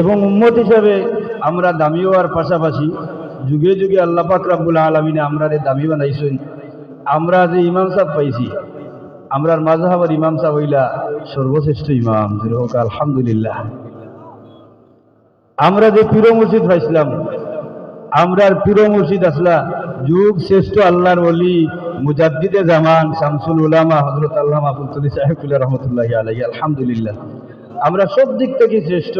এবং উম্মত হিসাবে আমরা দামি হওয়ার পাশাপাশি যুগে যুগে আল্লাহ পাক রাব্বুল আলমিনে আমরা রে দামি বানাইছেন। আমরা যে ইমাম সাহেব পাইছি, আমরার মাঝহাবার ইমাম সাহেব হইলা সর্বশ্রেষ্ঠ ইমাম যেরকম আলহামদুলিল্লাহ। আমরা যে পীর মসজিদ পাইছিলাম, আমরার পীর মসজিদ আসলা যুগ শ্রেষ্ঠ আল্লাহর ওলি মুজাদ্দিদে জামান শামসুল উলামা হজরত আল্লাহ আবুল সাহেবুল্লাহ রহমতুল্লাহ আলাই আলহামদুলিল্লাহ। আমরা সব দিক থেকে শ্রেষ্ঠ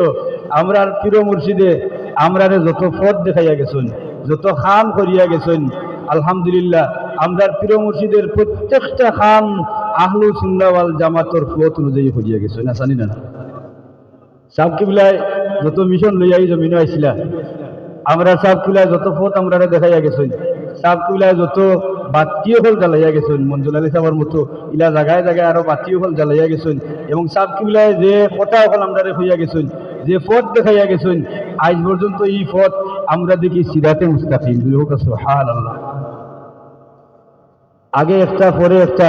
আমরার পীর মুর্শিদে আমরারে যত পথ দেখাইয়া গেছেন, যত খাম করিয়া গেছেন, আলহামদুলিল্লাহ, আমরার পীর মুর্শিদের প্রত্যেকটা খাম আহলু সুন্নাওয়াল জামাতর পথ অনুযায়ী করিয়া গেছেন না জানি না। সাহেব কিবলায় যত মিশন লইয়াই জমিন আইছিলা আমরা সাহেব কিবলায় যত পথ আমরা দেখাইয়া গেছেন সাহেব কিবলায় যত বাতিও ফল জ্বালাইয়া গেছেন, মঞ্জুল আলী সাহেবের মতো ইলা জায়গায় জায়গায় আরও বাতিও ফল জ্বালাইয়া গেছেন, এবং সাহেব কিবলায় যে পটা ফল আমরা হইয়া গেছেন যে পথ দেখাইয়া গেছেন, আজ পর্যন্ত এই পথ আমরা দেখি সিরাতে মুস্তাকিম। দুই হোক হাল আল্লাহ আগে একটা, পরে একটা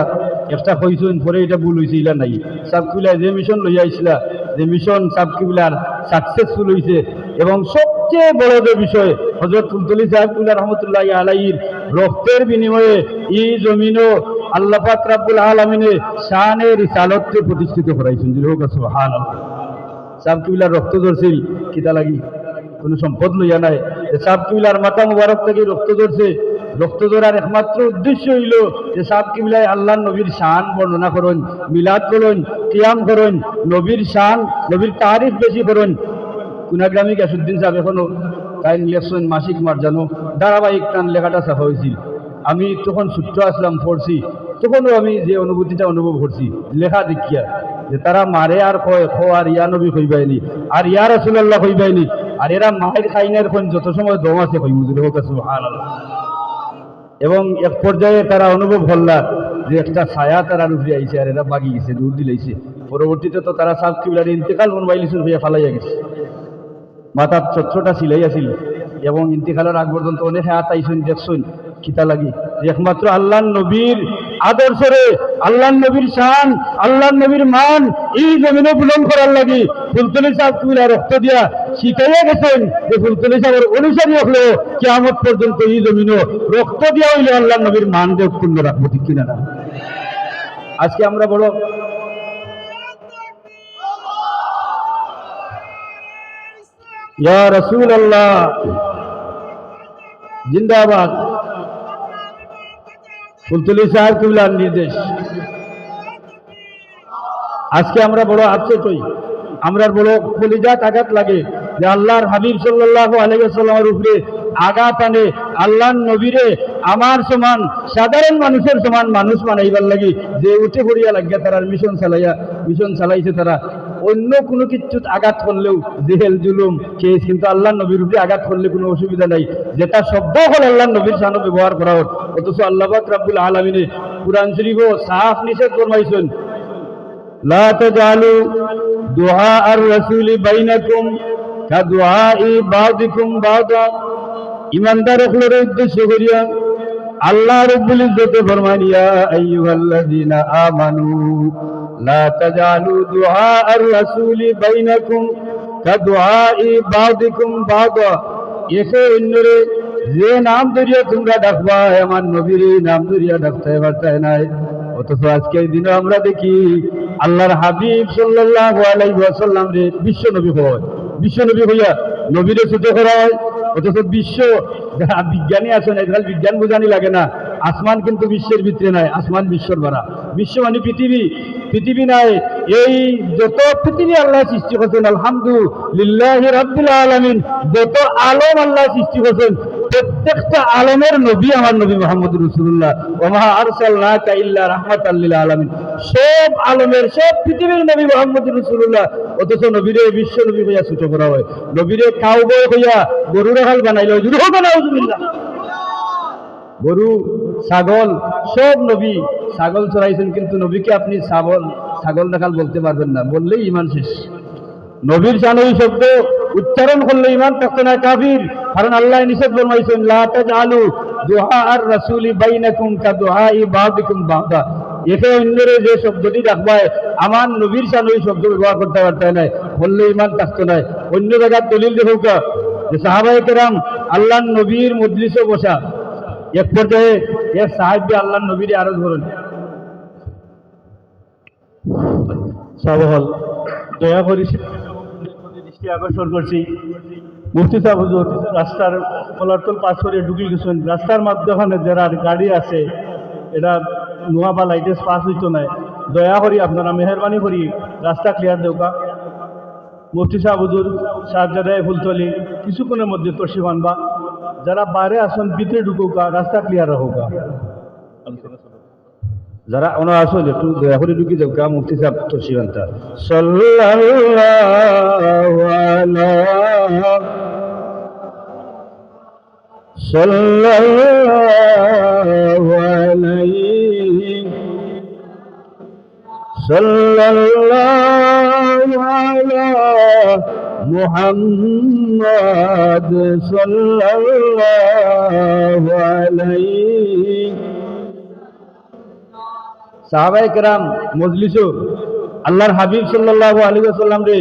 একটা কইছেন পরে এটা ভুল হয়েছে ইলা নাই। সাবকিবলা যে মিশন লইয়া আইছিলা, যে মিশন সাবকিবলার সাকসেসফুল হয়েছে এবং সবচেয়ে বড় যে বিষয় হজরত ফুলতলি সাহেবকুল্লাহ রহমতুল্লাহ আলাইর রক্তের বিনিময়ে ই জমিনও আল্লাহ পাক রাব্বুল আলমিনে শানে রিসালতকে প্রতিষ্ঠিত করাইছেন। যে হোক সুবহান সাবকিবলার রক্ত ধরছিল, কিতা লাগি? কোনো সম্পদ লইয়া নাই। সাবকিবলার মাথা মুবারক থেকে রক্ত ধরছে, রক্ত ধরার একমাত্র উদ্দেশ্য হইল যে সাব কিবলায় আল্লাহ নবীর শান বর্ণনা করুন, মিলাদ করুন, কিয়াম করুন, নবীর শান, নবীর তারিফ বেশি করুন। কুনাগ্রামী গ্যাসুদ্দিন সাহেব এখনও তাই ইলেকশন মাসিক মার্জানো ধারাবাহিক টান লেখাটা ছাপা হয়েছিল আমি তখন সূত্র আসলাম পড়ছি, তখনও আমি যে অনুভূতিটা অনুভব করছি, লেখা দেখিয়া। যে তারা মারে আর কয় খো আর ইয়া নবী কইবাইনি আর ইয়া রসুল্লাহ কইবাইনি আর এরা মায়ের খাইনের কোন যত সময় দম আছে কই মুজুর এবং এক পর্যায়ে তারা অনুভব করলা যে একটা ছায়া তারা উপরে আইছে আর এরা বাগি গেছে দূর দিলাইছে পরবর্তীতে তো তারা সাব কিবলার ইন্তেকাল মন মোবাইলিসুর হইয়া ফালাইয়া গেছে। মাথার চত্রটা সিলাইয়াছিল এবং ইন্তেকালের আগ পর্যন্ত অনেক হাত আইসুন দেখছুন কিতা লাগি। একমাত্র আল্লাহ নবীর আদর্শরে আল্লাহ নবীর শান আল্লাহ নবীর মান এই জমিনে বুলন করার লাগি ফুলতলি সাহেব কুমিরা রক্ত দিয়া শিখাইয়া গেছেন যে ফুলতলি সাহেবের অনুসারী হলো কেমন পর্যন্ত এই জমিনও রক্ত দিয়া হইলে আল্লাহ নবীর মান যে অক্ষুণ্ণ রাখব, ঠিক কিনা না? আজকে আমরা বড় ইয়া রসুল আল্লাহ জিন্দাবাদ। ফুলতলি সাহেব কিবলার নির্দেশ। আজকে আমরা বড় আফসোস হই। আমরা বড় কলিজাত আঘাত লাগে যে আল্লাহর হাবিব সাল্লাহ আলহামের উপরে আঘাত আনে, আল্লাহর নবীরে আমার সমান, সাধারণ মানুষের সমান মানুষ বানাইবার লাগি যে উঠে পড়িয়া লাগিয়া তারা মিশন চালাইয়া, মিশন চালাইছে তারা। অন্য কোনো কিছু আঘাত করলেও জেহেল জুলুম সে কিন্তু আল্লাহ নবীর উপরে আঘাত করলে কোনো অসুবিধা নাই। যেটা শব্দ হল আল্লাহ নবীর সামনে ব্যবহার করা হোক। অথচ আল্লাহ রাবুল আলমিনে কোরআন শরীফ সাফ নিষেধ ফরমাইছেন। লা তাজালু দুহা আর রাসূল বাইনাকুম কা দুআই বাদিকুম বাদা। ইমানদার হলোর উদ্দেশ্য করিয়া আল্লাহ রব্বুল ইজ্জতে ফরমানিয়া আইয়ুহাল্লাযিনা আমানু। লা তাজালু দুআ আর-রাসূল বাইনাকুম কাদুআই বাযিকুম বাযা এসে অন্যরে যে নাম ধরিয়া তোমরা ডাকবা, আমার নবীর নাম ধরিয়া ডাকতে পারতাই নাই। অথচ আজকের দিনে আমরা দেখি, আল্লাহর হাবিব সাল্লাল্লাহু আলাইহি ওয়াসাল্লাম রে, বিশ্ব নবী হয়। বিশ্ব নবী হইয়া নবীরে ছুটে করা হয়। অথচ বিশ্ব বিজ্ঞানী আছেন এখানে বিজ্ঞান বোঝানি লাগে না। আসমান কিন্তু বিশ্বের ভিতরে নাই, আসমান বিশ্বর বাড়া বিশ্ব মানে পৃথিবী পৃথিবী নাই। এই যত পৃথিবী আল্লাহ সৃষ্টি করছেন, আলহামদুলিল্লাহ রাব্বুল আলামিন, যত আলম আল্লাহ সৃষ্টি করছেন, প্রত্যেকটা আলমের নবী আমার নবী মোহাম্মদ রসুল্লাহ ওমা আরসালনাকা ইল্লা রাহমাতাল লিল আলামিন। সব আলমের, সব পৃথিবীর নবী মোহাম্মদ রসুল্লাহ অথচ নবীরে বিশ্ব নবী হইয়া ছুট করা হয়। নবীরে কাউবয় হইয়া গরুর হাল বানাইল। গরু ছাগল, সব নবী ছাগল চড়াইছেন, কিন্তু নবীকে আপনি ছাগল ছাগল দেখাল বলতে পারবেন না, বললেই ইমান শেষ। নবীর জানই শব্দ, উচ্চারণ করলে ইমান থাকতো না, কাফির। কারণ আল্লাহ নিষেধ ফরমাইছেন লা তাজআলু দুআ আর রাসূলি বাইনাকুম কা দুআই বাদিকুম বাদা। একে অন্যরে যে শব্দটি রাখবায় আমার নবীর সান ওই শব্দ ব্যবহার করতে পারতে নাই বললে ইমান থাকতো না। অন্য জায়গার দলিল দেখুক, যে সাহাবাই কেরাম আল্লাহ নবীর মজলিসে বসা এক পর্যায়ে এক সাহায্য আল্লাহ নবীর আরও ধরুন। দয়া করি দৃষ্টি আকর্ষণ করছি। মুফতি সাহেব, হুজুর, রাস্তার কলারতল পাস করে ঢুকি গেছেন। রাস্তার মাধ্যমে যারা গাড়ি আছে এটা নোয়া বা লাইটেস পাস হইতো নাই দয়া করি আপনারা মেহরবানি করি, রাস্তা ক্লিয়ার দেওকা মুফতি সাহেব, হুজুর সাহায্যাদায় ফুলতলি, কিছুক্ষণের মধ্যে তর্সি বানবা যারা বাইরে আসেন, ভিতরে ঢুকুকা রাস্তা ক্লিয়ার রাখুকা। যারা ওনার আসলে একটু দয়া করে ঢুকি যাও গা মুফতি সাহেব তর্সি বানতা সাল্লাল্লাহু আলা সাল্লাল্লাহু আলাইহি صلى الله على محمد صلى الله عليه সাহাবায়ে কেরাম মজলিসও আল্লাহর হাবিব সাল্লাল্লাহু আলাইহি ওয়াসাল্লাম রে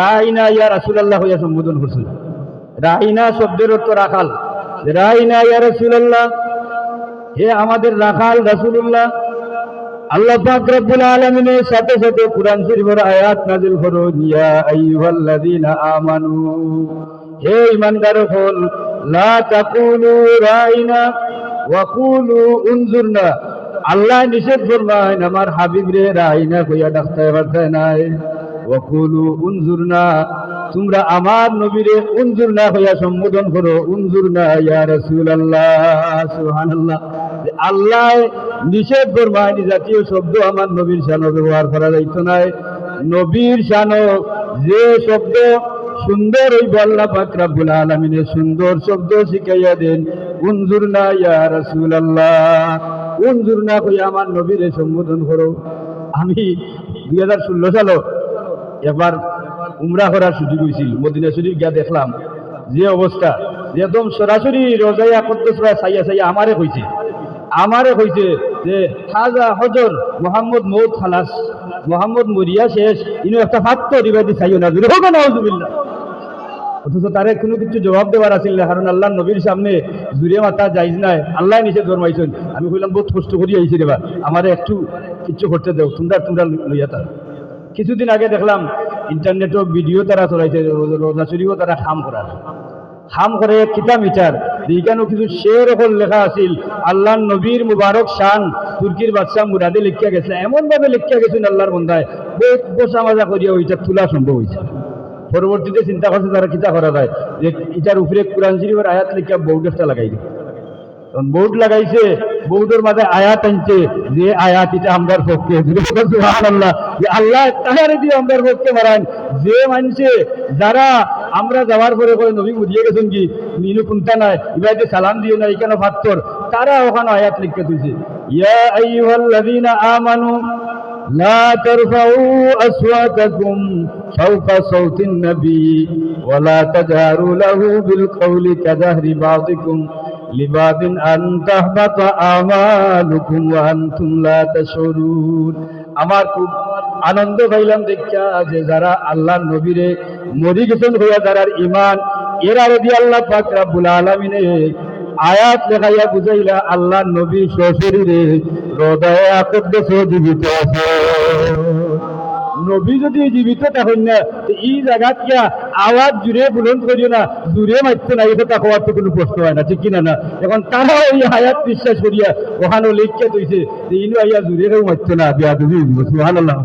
রাইনা ইয়া রাসূলুল্লাহ হইয়া সম্বোধন করছেন রাইনা শব্দের অর্থ রাখাল রাইনা ইয়া রাসূলুল্লাহ হে আমাদের রাখাল রাসূলুল্লাহ আল্লাহ পাক রব্বুল আলামিনের সাথে সাথে কুরআন শরীফের আয়াত নাযিল করুন ইয়া আইয়ুহাল্লাযীনা আমানু, হে ঈমানদার হল, লা তাকুলু রাইনা ওয়া কুলু উনজুরনা। আল্লাহ নিষেধ ফরমায় আমার হাবিব রে রাইনা কইয়া ডাকতে পারতে নাই। ওয়া কুলু উনজুরনা, তোমরা আমার নবীরে উনজুর না হইয়া সম্বোধন করো, উনজুরনা ইয়া রাসূলুল্লাহ, সুবহানাল্লাহ। আল্লাহ নিষেধ ফরমায়নি জাতীয় শব্দ আমার নবীর শানো ব্যবহার করা যাইত নাই। নবীর শানো যে শব্দ, সুন্দর ওই বল্লা পাক রাব্বুল আলামিনের সুন্দর শব্দ শিখাইয়া দেন, উনজুর না ইয়া রাসূলুল্লাহ, উনজুর না কই আমার নবীরে সম্বোধন করো। আমি দুই হাজার ষোলো সালে একবার উমরা করার সুযোগ হয়েছিল মদিনা শরীফ গিয়া দেখলাম যে অবস্থা একদম সরাসরি রোজাইয়া করতে সাইয়া সাইয়া আমারে কইছে আমারে কইছে যে খাজা হজর মোহাম্মদ মৌদ খালাস, মোহাম্মদ মরিয়া শেষ, ইনো একটা ফাত্ত দিবাদি চাইও না জুড়ে হোক না অথচ তারে কোনো কিছু জবাব দেওয়ার আছিল না, কারণ আল্লাহ নবীর সামনে জুড়ে মাথা যাইজ নাই, আল্লাহ নিচে ধর্মাইছেন আমি কইলাম, বহুত কষ্ট করি আইছি রেবা আমারে একটু কিচ্ছু করতে দেও, তোমরা তোমরা লইয়া তা কিছুদিন আগে দেখলাম, ইন্টারনেটও ভিডিও তারা চলাইছে, রোজা শরীফও তারা খাম করার। খাম করে কিতা মিটার। এইখানেও কিছু শের হল লেখা আছিল আল্লাহ নবীর মুবারক শান তুর্কির বাদশাহ মুরাদে লিখিয়া গেছে। এমনভাবে লিখিয়া গেছেন আল্লাহর বন্ধায় বহুত বসা মাজা করিয়া ওইটা তোলা সম্ভব হয়েছে পরবর্তীতে চিন্তা করছে তারা কিতা করা যায়। যে ইটার উপরে কোরআন শরীফের আয়াত লিখিয়া বহুত একটা লাগাই দিই বোর্ড লাগাইছে বোর্ডের মাঝে আয়াত আনছে যে আয়াত এটা আমরার পক্ষে আল্লাহ যে আল্লাহ তাহারে দিয়ে আমরার পক্ষে মারান যে মানছে যারা আমরা যাওয়ার পরে করে নবী বুঝিয়ে গেছেন কি মিনু কুন্তা নাই ইবাইতে সালাম দিও না এখানে ফাত্তর তারা ওখানে আয়াত লিখতে দিয়েছে ইয়া আইয়ুহাল্লাযীনা আমানু لا ترفعوا أصواتكم فوق صوت النبي ولا تجهروا له بالقول كجهر بعضكم لبعض أن تحبط أعمالكم وأنتم لا تشعرون আমার খুব আনন্দ পাইলাম দেখা যে যারা আল্লাহ নবীরে মরি গেছেন হইয়া যারা ইমান এরা যদি আল্লাহ পাক রাব্বুল আলামিনে আয়াত লেখাইয়া বুঝাইলা আল্লাহ নবী সশরীরে হৃদয়ে আকদ্দেশ জীবিত আছে নবী যদি জীবিত থাকেন না তো এই জায়গা কিয়া আওয়াজ জুড়ে বুলন্দ করিও না জুড়ে মারতে না এটা হওয়ার তো কোনো প্রশ্ন হয় না ঠিক কিনা না? এখন তারা ওই হায়াত বিশ্বাস করিয়া ওখানে লেখিয়া তৈছে যে ইনু আইয়া জুড়ে কেউ মারতে না, বিয়া তুমি সুবহানাল্লাহ।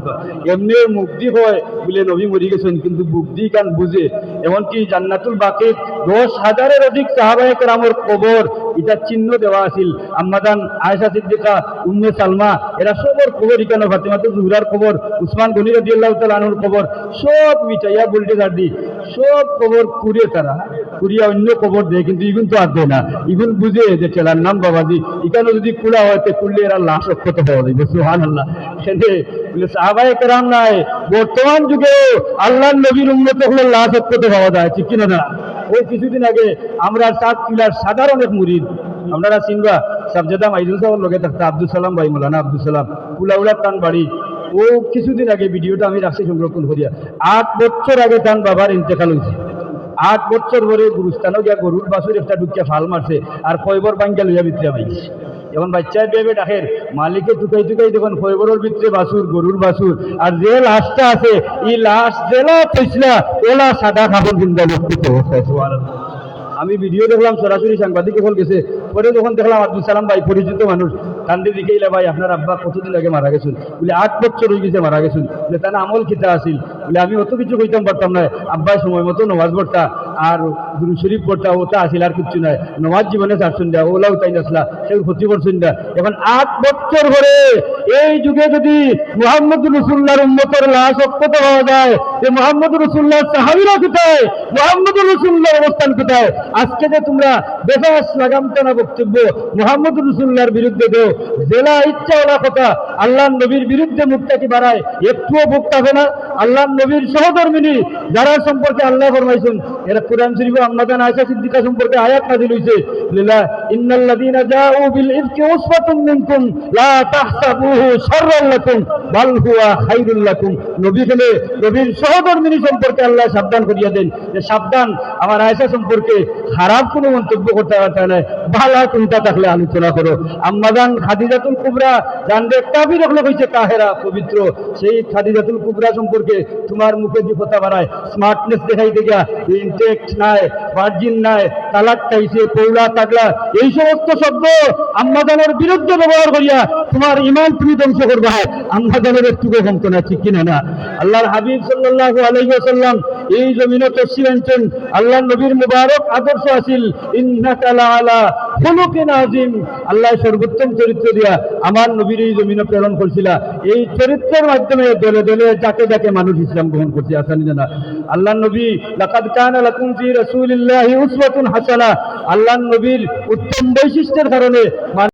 এমনি মুক্তি হয় বলে নবী মরি গেছেন, কিন্তু বুদ্ধি কান বুঝে। এমনকি জান্নাতুল বাকি দশ হাজারের অধিক সাহাবায়ে কেরামর কবর এটা চিহ্ন দেওয়া আছিল। আম্মাদান আয়েশা সিদ্দিকা, উম্মে সালমা, এরা সবর কবর ইকানো ফাতিমাতুল জুহরার কবর, উসমান গনি রাদিয়াল্লাহু তাআলা আনহুর কবর, সব মিটাইয়া বলতে দার দি। সব কবর কুড়িয়ে তারা, কুড়িয়া অন্য কবর দেয়, কিন্তু ইগুন তো আর দেয় না। ইগুন বুঝে যে ছেলার নাম বাবাজি ইকানো যদি কুড়া হয়, তে কুড়লে এরা লাশ অক্ষত পাওয়া যাবে, সুবহানাল্লাহ। সেনে বলে, সাহাবায়ে কেরাম নাই, বর্তমান যুগে আল্লাহর নবীর উম্মত হলে লাশ অক্ষত পাওয়া যায়, ঠিক কিনা না? ওই কিছুদিন আগে আমরা সাত কিলার সাধারণ এক মুরিদ আপনারা চিনবা সাবজেদা মাইজুল সাহেব লগে থাকতে আব্দুল সালাম ভাই, মোলানা আব্দুল সালাম উলা উলা টান বাড়ি ও কিছুদিন আগে ভিডিওটা আমি রাখছি সংরক্ষণ করিয়া আট বছর আগে তান বাবার ইন্তেকাল হয়েছে আট বছর ধরে গুরুস্থানও গিয়া গরুর বাসুর একটা ঢুকিয়া ফাল মারছে আর ফয়বর বাঙ্গা লইয়া ভিতরে পাইছে এখন বাচ্চায় বেবে ডাকের, মালিকে টুকাই টুকাই দেখুন ফয়বরের ভিতরে বাসুর গরুর বাসুর আর যে লাশটা আছে এই লাশ জেলা পয়সলা ওলা সাদা কাপড় কিনতে বক্তৃত আমি ভিডিও দেখলাম, সরাসরি সাংবাদিক এখন গেছে। পরে যখন দেখলাম আব্দুল সালাম ভাই পরিচিত মানুষ কান্দি দিকেইলে ভাই, আপনার আব্বা কতদিন আগে মারা গেছেন? বলে আট বছর হয়ে গেছে মারা গেছেন। বলে তার আমল খিতা আসিল বলে আমি অত কিছু কইতাম পারতাম না। আব্বাই সময় মতো নমাজ পড়তা, আর গুরু শরীফ পড়তা ওটা আসিল আর কিচ্ছু নাই। নমাজ জীবনে ছাড়ছেন না ওলাও তাই নাসলা সেও ক্ষতি করছেন না। এখন আট বছর ধরে এই যুগে যদি মোহাম্মদ রসুল্লাহর উন্মতের লাশ অক্ষত হওয়া যায়, যে মোহাম্মদ রসুল্লাহ সাহাবিরা কোথায়? মোহাম্মদ রসুল্লাহর অবস্থান কোথায়? আজকে যে তোমরা বেফাস লাগাম টানা বক্তব্য মোহাম্মদ রসুল্লাহর বিরুদ্ধে দেও, জেলা ইচ্ছা ওলা কথা আল্লাহ নবীর বিরুদ্ধে মুখটাকে বাড়ায়, একটুও বুক থাকে না। আল্লাহ নবীর সহধর্মিনী যারা সম্পর্কে আল্লাহ ফরমাইছেন, এরা কোরআন শরীফ আম্মাদান আয়েশা সিদ্দিকা সম্পর্কে আয়াত নাযিল হইছে। লিল্লাহ, ইন্নাল্লাযীনা জাউ বিল ইফকি উসবাতুম মিনকুম, লা তাহসাবুহু শাররান লাকুম, বাল হুয়া খাইরুল লাকুম। নবী বলে, নবীর সহধর্মিনী সম্পর্কে আল্লাহ সাবধান করিয়া দেন। যে সাবধান, আমার আয়েশা সম্পর্কে খারাপ কোনো মন্তব্য করতে পারতে না। ভালো চিন্তা থাকলে আলোচনা করো। আম্মাদান খাদিজাতুল কুবরা, জানবে কাবির হলে হয়েছে কাহেরা পবিত্র। সেই খাদিজাতুল কুবরা সম্পর্কে তোমার মুখে কথা বাড়ায়। স্মার্টনেস দেখাই দেখা ইনটেক্ট নাই ভার্জিন নাই, তালাক চাইছে, পৌলা তাগলা এই সমস্ত শব্দ আম্মাদানের বিরুদ্ধে ব্যবহার করিয়া তোমার ইমান তুমি ধ্বংস করবা। আম্মাদানের একটু কমতো না ঠিক কিনা না? আল্লাহর হাবিব সাল্লাহ আলাইহি ওয়াসাল্লাম এই জমিনে তফসির আনছেন আল্লাহ নবীর মুবারক আদর্শ খুলুকিন আযীম। আল্লাহ সর্বোত্তম চরিত্র দিয়া আমার নবীর এই জমিনে প্রেরণ করছিল। এই চরিত্রের মাধ্যমে দলে দলে যাকে যাকে মানুষ ইসলাম গ্রহণ করছে, আসানি জানা। আল্লাহ নবী, লাকাদ কানা লাকুম ফি রাসূলিল্লাহি উসওয়াতুন হাসানা। আল্লাহ নবীর উত্তম বৈশিষ্ট্যের কারণে